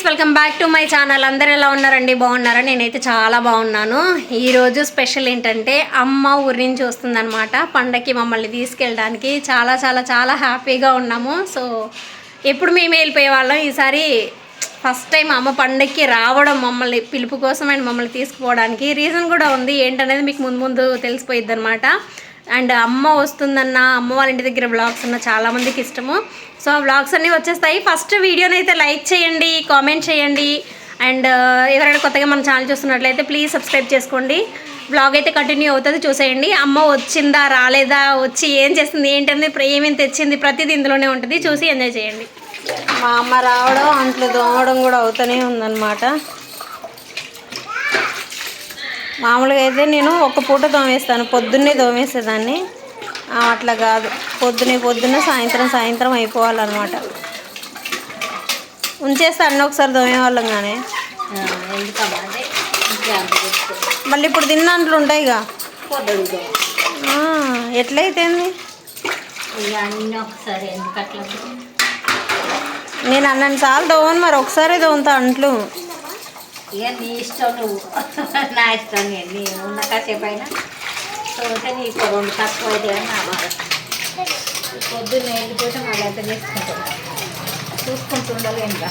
Friends welcome back to my channel. అందరు ఎలా ఉన్నారండి? బాగున్నారా? నేనైతే చాలా బాగున్నాను. ఈరోజు స్పెషల్ ఏంటంటే అమ్మ ఊరి నుంచి వస్తుందన్నమాట. పండగకి మమ్మల్ని తీసుకెళ్ళడానికి చాలా చాలా చాలా హ్యాపీగా ఉన్నాము. సో ఎప్పుడు మేము వెళ్ళిపోయే వాళ్ళం. ఈసారి ఫస్ట్ టైం అమ్మ పండగకి రావడం మమ్మల్ని పిలుపు కోసం అండ్ మమ్మల్ని తీసుకుపోవడానికి రీజన్ కూడా ఉంది. ఏంటనేది మీకు ముందు ముందు తెలిసిపోయిద్ది అనమాట అండ్ అమ్మ వస్తుందన్న అమ్మ వాళ్ళ ఇంటి దగ్గర బ్లాగ్స్ ఉన్న చాలామందికి ఇష్టము. సో ఆ బ్లాగ్స్ అన్నీ వచ్చేస్తాయి. ఫస్ట్ వీడియోని అయితే లైక్ చేయండి కామెంట్ చేయండి. అండ్ ఎవరైనా కొత్తగా మన ఛానల్ చూస్తున్నట్లయితే ప్లీజ్ సబ్స్క్రైబ్ చేసుకోండి. బ్లాగ్ అయితే కంటిన్యూ అవుతుంది చూసేయండి. అమ్మ వచ్చిందా రాలేదా వచ్చి ఏం చేస్తుంది ఏంటంది ఏమేమి తెచ్చింది ప్రతిదీ ఇందులోనే ఉంటుంది. చూసి ఎంజాయ్ చేయండి. మా అమ్మ రావడం అంట్లు దోమడం కూడా అవుతూనే ఉందన్నమాట. మామూలుగా అయితే నేను ఒక పూట దోమేస్తాను పొద్దున్నే దోమేసేదాన్ని ఆ, అట్లా కాదు. పొద్దునే పొద్దున్న సాయంత్రం సాయంత్రం అయిపోవాలన్నమాట. ఉంచేస్తే అన్నీ ఒకసారి దోమేవాళ్ళం కానీ మళ్ళీ ఇప్పుడు తిన్న అంట్లు ఉంటాయిగా. పొద్దుగా ఆ, ఎట్లయితేంది? ఇక అట్లా? నేను అన్నన్ని సార్లు దోమను మరి ఒకసారి దోమతా అంట్లు. ఇక నీ ఇష్టం నువ్వు? నా ఇష్టం నేను నీ ఉన్న కాసేపు అయినా తోటే నీకు రెండు తక్కువ అయితే నా బాధ. పొద్దున్న వెళ్ళిపోతే మళ్ళీ చేసుకుంటాం. చూసుకుంటుండాలి ఇంకా.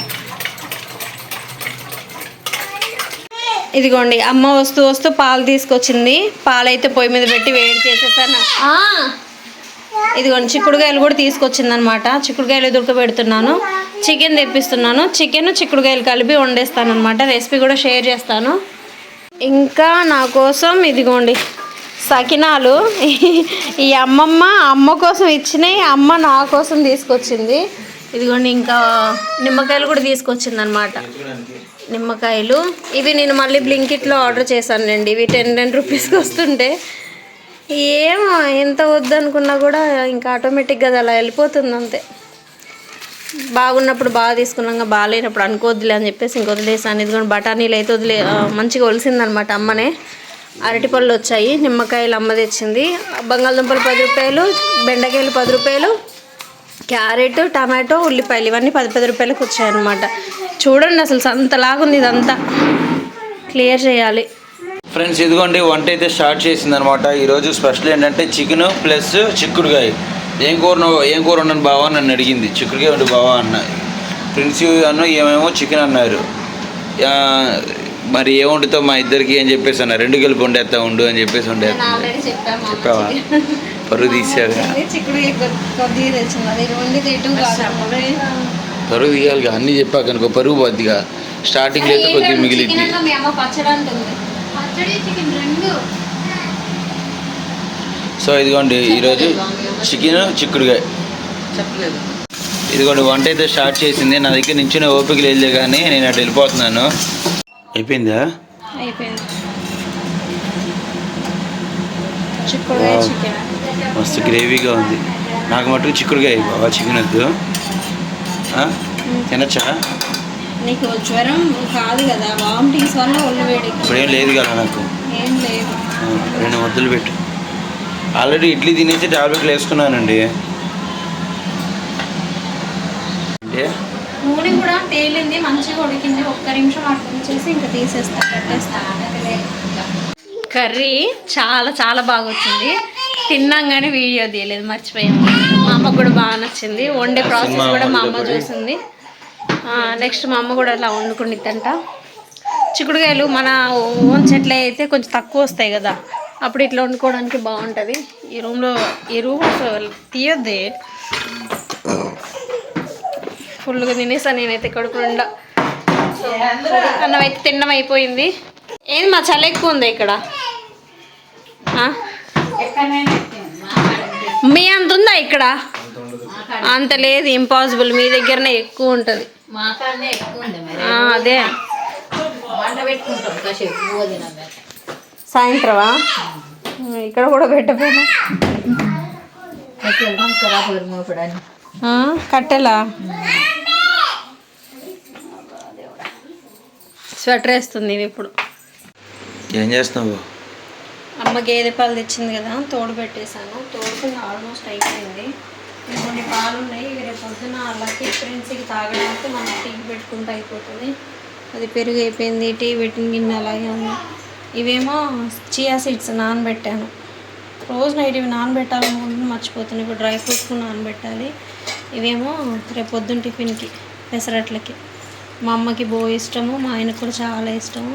ఇదిగోండి అమ్మ వస్తూ వస్తూ పాలు తీసుకొచ్చింది. పాలు అయితే పొయ్యి మీద పెట్టి వేడి చేసేసాను. ఇదిగోండి చిక్కుడుకాయలు కూడా తీసుకొచ్చింది అనమాట చిక్కుడుకాయలు ఉడకబెడుతున్నాను చికెన్ తెప్పిస్తున్నాను. చికెన్ చిక్కుడుకాయలు కలిపి వండేస్తాను అనమాట రెసిపీ కూడా షేర్ చేస్తాను. ఇంకా నా కోసం ఇదిగోండి సకినాలు. ఈ అమ్మమ్మ అమ్మ కోసం ఇచ్చినాయి అమ్మ నా కోసం తీసుకొచ్చింది. ఇదిగోండి ఇంకా నిమ్మకాయలు కూడా తీసుకొచ్చింది అనమాట నిమ్మకాయలు. ఇవి నేను మళ్ళీ బ్లింకిట్లో ఆర్డర్ చేశానులేండి ఇవి టెన్ టెన్ రూపీస్కి వస్తుంటే. ఏమో ఎంత వద్దనుకున్నా కూడా ఇంకా ఆటోమేటిక్గా అది అలా వెళ్ళిపోతుంది అంతే. బాగున్నప్పుడు బాగా తీసుకున్నాక బాగాలేనప్పుడు అనుకోవద్దులే అని చెప్పేసి ఇంక వదిలేసాను. ఇదిగోండి బఠానీలు అయితే వదిలే మంచిగా ఒలిసిందనమాట అమ్మనే. అరటిపళ్ళు వచ్చాయి నిమ్మకాయలు అమ్మ తెచ్చింది. బంగాళదుంపలు పది రూపాయలు బెండకాయలు పది రూపాయలు క్యారెట్ టమాటో ఉల్లిపాయలు ఇవన్నీ పది పది రూపాయలకు వచ్చాయన్నమాట. చూడండి అసలు అంతలాగుంది ఇదంతా. క్లియర్ చేయాలి. ఫ్రెండ్స్ ఇదిగోండి వంట అయితే స్టార్ట్ చేసింది అనమాట ఈరోజు స్పెషల్ ఏంటంటే చికెన్ ప్లస్ చిక్కుడుకాయ. ఏం కూర ఏం కూర ఉన్నాను బావా అని నన్ను అడిగింది. చిక్కుడుకాయ ఉండి బావా అన్న. ఫ్రెండ్స్ అన్న ఏమేమో చికెన్ అన్నారు. మరి ఏ వండుతావు మా ఇద్దరికి అని చెప్పేసి అన్న రెండు కలిపి వండేస్తా ఉండు అని చెప్పేసి వండేస్తా చెప్పావా? పరుగు తింటూ పరుగు తీయాలిగా అన్నీ చెప్పాక అనుకో పరుగు పోద్దిగా. స్టార్టింగ్లో అయితే కొద్దిగా మిగిలింది మీ అమ్మ పచ్చడి అంటుంది పచ్చడి చికెన్ రెండు సో ఇదిగోండి ఈరోజు చికెన్ చిక్కుడుకాయ ఇదిగోండి వంట అయితే స్టార్ట్ చేసింది. నా దగ్గర నుంచి ఓపిక లేదు కానీ నేను అటు వెళ్ళిపోతున్నాను. అయిపోయిందా? మస్తు గ్రేవీగా ఉంది. నాకు మటుకు చిక్కుడుకాయ బాబా చికెన్ వద్దు? తినచ్చా? నీకు జ్వరం కాదు కదా వామిటింగ్స్ వల్ల ఒళ్ళు వేడికి ఇప్పుడేం లేదు కదా నాకు. ఏం లేదు. ఆ, రెండు ముద్దలు పెట్టు. ఆల్రెడీ ఇడ్లీ తినేసి టాబ్లెట్లు వేసుకున్నానండి. అంటే? నూనె కూడా తేలింది మంచిగా ఉడికింది. ఒక్క నిమిషం అట్లా ఉంచేసి ఇంకా తీసేస్తా పెట్టేస్తా. కర్రీ చాలా చాలా బాగా వచ్చింది తిన్నాం కానీ వీడియో తీయలేదు మర్చిపోయాము మా అమ్మకు కూడా బాగా నచ్చింది. వండే ప్రాసెస్ కూడా మా అమ్మ చూసింది. నెక్స్ట్ మా అమ్మ కూడా అలా వండుకునిద్దంట చిక్కుడుకాయలు మన ఓన్ చెట్లే అయితే కొంచెం తక్కువ వస్తాయి కదా. అప్పుడు ఇట్లా వండుకోవడానికి బాగుంటుంది. ఈ రూమ్లో ఈ రూమ్ తీయొద్దే. ఫుల్గా తినేసా నేనైతే కడుపు నిండా అన్నం అయితే తినడం అయిపోయింది. ఏంది మా చలి ఎక్కువ ఉంది ఇక్కడ? మీ అంత ఉందా ఇక్కడ? అంత లేదు ఇంపాసిబుల్ మీ దగ్గరనే ఎక్కువ ఉంటుంది. అదే. సాయంత్రమా? ఇక్కడ కూడా పెట్టపోయినా కట్టెలా? స్వెటర్ వేస్తుంది ఇప్పుడు. ఏం చేస్తున్నావు? అమ్మ గేదె పాలు తెచ్చింది కదా తోడు పెట్టేశాను. తోడుకుని ఆల్మోస్ట్ అయిపోయింది. కొన్ని పాలు ఉన్నాయి. ఇవి రేపు పొద్దున లక్కీ ఫ్రెండ్స్కి తాగడానికి మనం టీ పెట్టుకుంటే అయిపోతుంది. అది పెరుగు అయిపోయింది టీ పెట్టిన గిన్నె అలాగే ఉంది. ఇవేమో చియా సీడ్స్ నానబెట్టాను. రోజు నైట్ ఇవి నానబెట్టాలనుకుంటున్నా మర్చిపోతున్నాను ఇప్పుడు డ్రై ఫ్రూట్స్ నానబెట్టాలి. ఇవేమో రేపు పొద్దున్న టిఫిన్కి పెసరట్లకి. మా అమ్మకి బో ఇష్టము మా ఆయనకు కూడా చాలా ఇష్టము.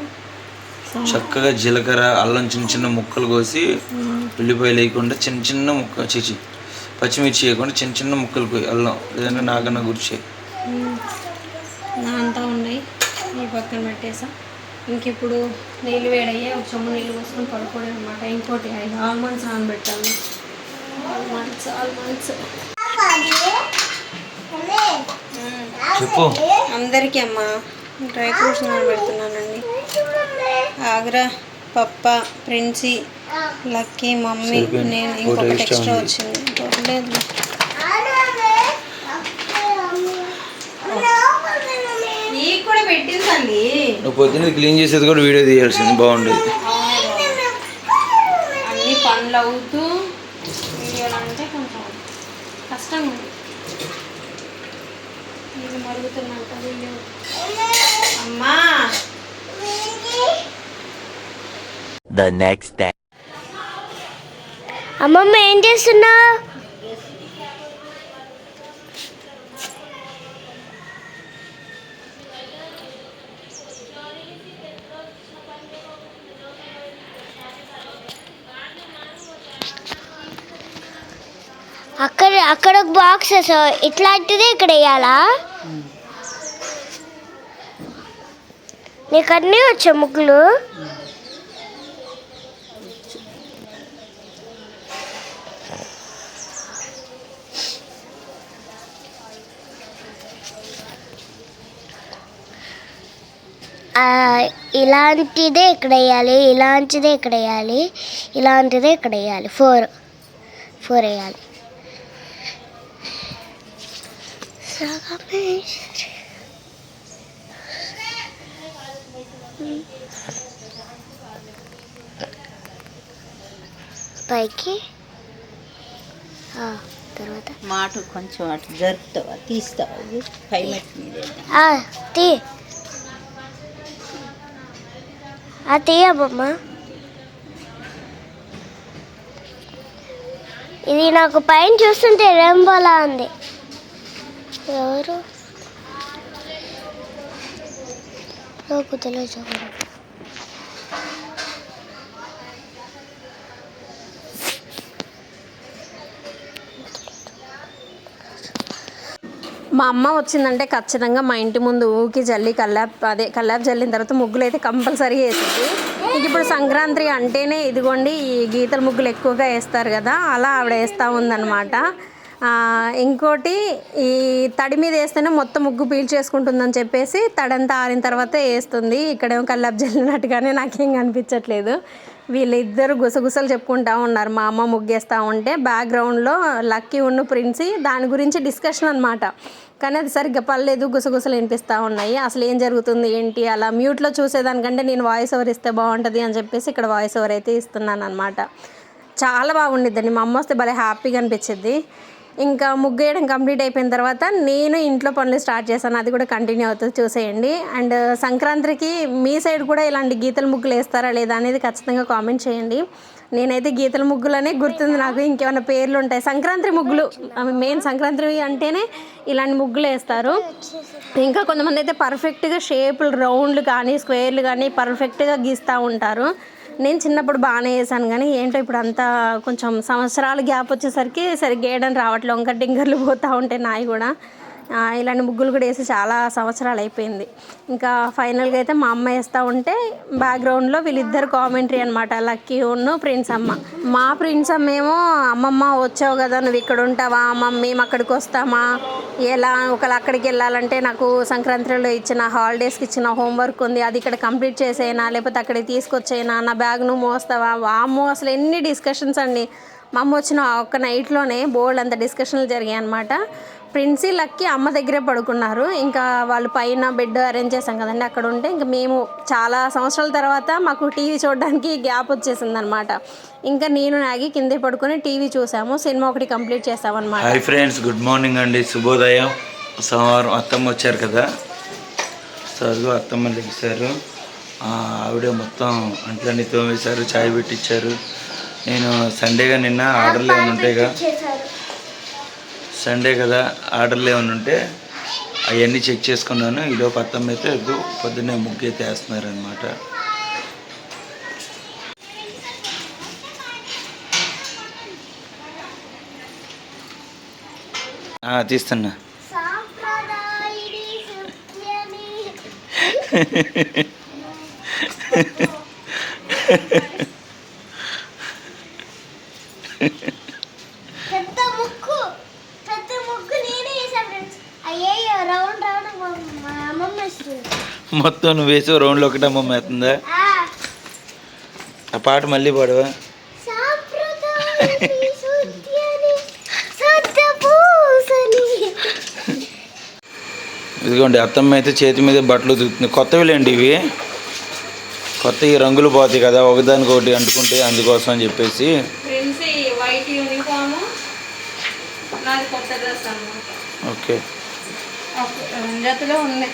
చక్కగా జీలకర్ర అల్లం చిన్న చిన్న ముక్కలు కోసి ఉల్లిపాయలు వేయకుండా చిన్న చిన్న ముక్క చిచి పచ్చిమిర్చి వేయకుండా చిన్న చిన్న ముక్కలు కోయి అల్లం లేదంటే నాకన్నా గుర్చే నా అంతా ఉన్నాయి. ఈ పక్కన పెట్టేసా. ఇంక ఇప్పుడు నీళ్ళు వేడయ్యే ఒక చెమ్ము నీళ్ళు పోసుకొని పడుకోవడం అనమాట ఇంకోటి ఐదు ఆల్మండ్స్ నానబెట్టాను ఆల్మండ్స్ ఆల్మండ్స్. చెప్పు. అందరికీ అమ్మ డ్రై ఫ్రూట్స్ నానబెడుతున్నానండి. ఆగ్రా పప్ప ప్రిన్సీ లక్కీ మమ్మీ. నేను ఇంకొకటి ఎక్స్ట్రా. వచ్చింది. లేదు నీకు కూడా పెట్టిందండి నువ్వు పొద్దున్న క్లీన్ చేసేది కూడా వీడియో తీయాల్సింది బాగుండేది. అన్ని పనులు అవుతూ వీడియోలు అంటే కొంచెం కష్టంగా ఉంది. ఇది మరుగుతున్నంత వీడియో అమ్మా. The next day. అమ్మమ్మ ఏం చేస్తున్నావు? అక్కడ అక్కడ ఒక బాక్సెస్ ఇట్లాంటిది ఇక్కడ వేయాలా? నీకు అన్నీ వచ్చా ముగ్గులు? ఇలాంటిదే ఇక్కడ వేయాలి ఇలాంటిదే ఇక్కడ వేయాలి ఇలాంటిదే ఇక్కడ వేయాలి. ఫోర్ ఫోర్ వేయాలి. పైకి. ఆ, తర్వాత. మాట కొంచెం అటు జరుపుతావా? తీస్తావా? పై మట్టి మీద. ఆ, తీ. ఆ తీయబమ్మ ఇది నాకు పైన చూస్తుంటే రెంబోలా ఉంది. ఎవరు? నాకు చూడండి మా అమ్మ వచ్చిందంటే ఖచ్చితంగా మా ఇంటి ముందు ఊకి జల్లి కల్లాప్ అదే కల్లాప్ జల్లిన తర్వాత ముగ్గులు అయితే కంపల్సరీ వేసింది. ఇంక ఇప్పుడు సంక్రాంతి అంటేనే ఇదిగోండి ఈ గీతల ముగ్గులు ఎక్కువగా వేస్తారు కదా అలా ఆవిడ వేస్తూ ఉందన్నమాట. ఇంకోటి ఈ తడి మీద వేస్తేనే మొత్తం ముగ్గు పీల్చేసుకుంటుందని చెప్పేసి తడంతా ఆరిన తర్వాత వేస్తుంది. ఇక్కడేమో కల్లాప్ జల్లినట్టుగానే నాకేం కనిపించట్లేదు. వీళ్ళిద్దరు గుసగుసలు చెప్పుకుంటా ఉన్నారు. మా అమ్మ ముగ్గేస్తూ ఉంటే బ్యాక్గ్రౌండ్లో లక్కీ ఉన్న ప్రిన్సి దాని గురించి డిస్కషన్ అనమాట కానీ అది సరిగ్గా పర్లేదు గుసగుసలు వినిపిస్తూ ఉన్నాయి. అసలు ఏం జరుగుతుంది ఏంటి? అలా మ్యూట్లో చూసేదానికంటే నేను వాయిస్ ఓవర్ ఇస్తే బాగుంటుంది అని చెప్పేసి ఇక్కడ వాయిస్ ఓవర్ అయితే ఇస్తున్నాను అనమాట చాలా బాగుండిద్దండి. మా అమ్మ వస్తే భలే హ్యాపీగా అనిపించింది ఇంకా ముగ్గు వేయడం కంప్లీట్ అయిపోయిన తర్వాత నేను ఇంట్లో పనులు స్టార్ట్ చేశాను. అది కూడా కంటిన్యూ అవుతుంది చూసేయండి. అండ్ సంక్రాంతికి మీ సైడ్ కూడా ఇలాంటి గీతల ముగ్గులు వేస్తారా లేదా అనేది ఖచ్చితంగా కామెంట్ చేయండి. నేనైతే గీతల ముగ్గులనే గుర్తుంది నాకు. ఇంకేమైనా పేర్లు ఉంటాయి? సంక్రాంతి ముగ్గులు మెయిన్ సంక్రాంతి అంటేనే ఇలాంటి ముగ్గులు వేస్తారు. ఇంకా కొంతమంది అయితే పర్ఫెక్ట్గా షేపులు రౌండ్లు కానీ స్క్వేర్లు కానీ పర్ఫెక్ట్గా గీస్తూ ఉంటారు. నేను చిన్నప్పుడు బాగానే వేసాను కానీ ఏంటో ఇప్పుడు అంతా కొంచెం సంవత్సరాల గ్యాప్ వచ్చేసరికి సరిగ్గా వేయడం రావట్లేదు. ఇంకా డింగర్లు పోతూ ఉంటాయి నాయి కూడా. ఇలాంటి ముగ్గులు కూడా వేసి చాలా సంవత్సరాలు అయిపోయింది. ఇంకా ఫైనల్గా అయితే మా అమ్మ వేస్తూ ఉంటే బ్యాక్గ్రౌండ్లో వీళ్ళిద్దరు కామెంటరీ అనమాట లక్కీ ఉన్ను ప్రిన్స్ అమ్మ. మా ప్రిన్స్ అమ్మ ఏమో అమ్మమ్మ వచ్చావు కదా నువ్వు ఇక్కడ ఉంటావా? మమ్మీ మేము అక్కడికి వస్తామా? ఎలా? ఒకళ్ళు అక్కడికి వెళ్ళాలంటే నాకు సంక్రాంతిలో ఇచ్చిన హాలిడేస్కి ఇచ్చిన హోంవర్క్ ఉంది. అది ఇక్కడ కంప్లీట్ చేసేనా లేకపోతే అక్కడికి తీసుకొచ్చేనా నా బ్యాగ్ నువ్వు మోస్తావా? వామ్మో అసలు ఎన్ని డిస్కషన్స్ అండి. మా అమ్మ వచ్చిన ఒక్క నైట్లోనే బోల్డ్ అంత డిస్కషన్లు జరిగాయి అనమాట ప్రిన్సీ లక్కి అమ్మ దగ్గరే పడుకున్నారు. ఇంకా వాళ్ళు పైన బెడ్ అరేంజ్ చేసాం కదండి అక్కడ ఉంటే ఇంకా మేము చాలా సంవత్సరాల తర్వాత మాకు టీవీ చూడడానికి గ్యాప్ వచ్చేసింది అనమాట ఇంకా నేను నాగి కిందే పడుకొని టీవీ చూసాము సినిమా ఒకటి కంప్లీట్ చేసామన్నమాట హై ఫ్రెండ్స్ గుడ్ మార్నింగ్ అండి. శుభోదయం. సోమవారం అత్తమ్మ వచ్చారు కదా. సో అత్తమ్మ లెగిశారు ఆవిడ మొత్తం అంట్లన్నీ తోమేశారు చాయ్ పెట్టించారు నేను సండేగా నిన్న ఆర్డర్లు ఏమి ఉంటాయిగా సండే కదా ఆర్డర్లు ఏమైనా ఉంటే అవన్నీ చెక్ చేసుకున్నాను. ఈలోపు అత్తమ్మ అయితే పొద్దున్నే ముగ్గు అయితే వేస్తున్నారు అనమాట తీస్తున్నా సాంప్రదాయిని సత్యని పెద్ద ముక్కు పెద్ద ముక్కు నేనే వేసాను ఫ్రెండ్స్ అయ్యయ్యో రౌండ్ రౌండ్ మా మా అమ్మమ్మ ఇస్తుంది మొత్తం నువ్వు వేసి రౌండ్లో ఒకటే అమ్మ వేస్తుందా? ఆ, ఆ పాట మళ్ళీ పాడవా? ఇదిగోండి అత్తమ్మ అయితే చేతి మీద బట్టలు ఉతుకుతుంది. కొత్తవి లేండి ఇవి. కొత్త ఈ రంగులు పోతాయి కదా ఒకదానికి ఒకటి అంటుకుంటే అందుకోసం అని చెప్పేసి. ప్రిన్సీ వైట్ యూనిఫామ్ నాది కొత్త డ్రెస్ అనమాట ఓకే జతలో ఉన్నాయి.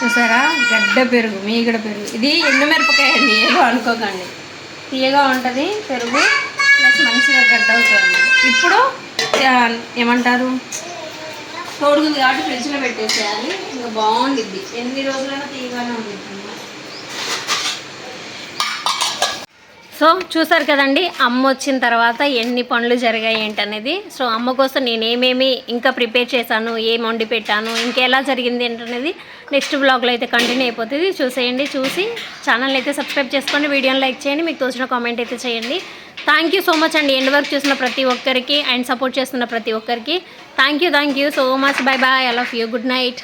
చూసారా? గడ్డ పెరుగు మీగడ పెరుగు. ఇది ఎండుమిరపకాయ అండి ఏదో అనుకోకండి. తీయగా ఉంటుంది పెరుగు ప్లస్ మంచిగా గడ్డ అవుతుంది. ఇప్పుడు ఏమంటారు? తోడుగుంది కాబట్టి ఫ్రిడ్జ్లో పెట్టేసేయాలి. ఇంకా బాగుండిద్ది. ఎన్ని రోజులైనా తీయగానే ఉండిద్ది. సో చూసారు కదండి అమ్మ వచ్చిన తర్వాత ఎన్ని పనులు జరిగాయి ఏంటనేది. సో అమ్మ కోసం నేను ఏమేమి ఇంకా ప్రిపేర్ చేశాను ఏం వండి పెట్టాను ఇంకెలా జరిగింది ఏంటనేది నెక్స్ట్ బ్లాగ్లో అయితే కంటిన్యూ అయిపోతుంది. చూసేయండి చూసి ఛానల్ అయితే సబ్స్క్రైబ్ చేసుకోండి వీడియోని లైక్ చేయండి మీకు తోచిన కామెంట్ అయితే చేయండి. థ్యాంక్ యూ సో మచ్ అండి. ఎండ్ వర్క్ చూసిన ప్రతి ఒక్కరికి అండ్ సపోర్ట్ చేస్తున్న ప్రతి ఒక్కరికి. Thank you thank you so much bye bye I love you good night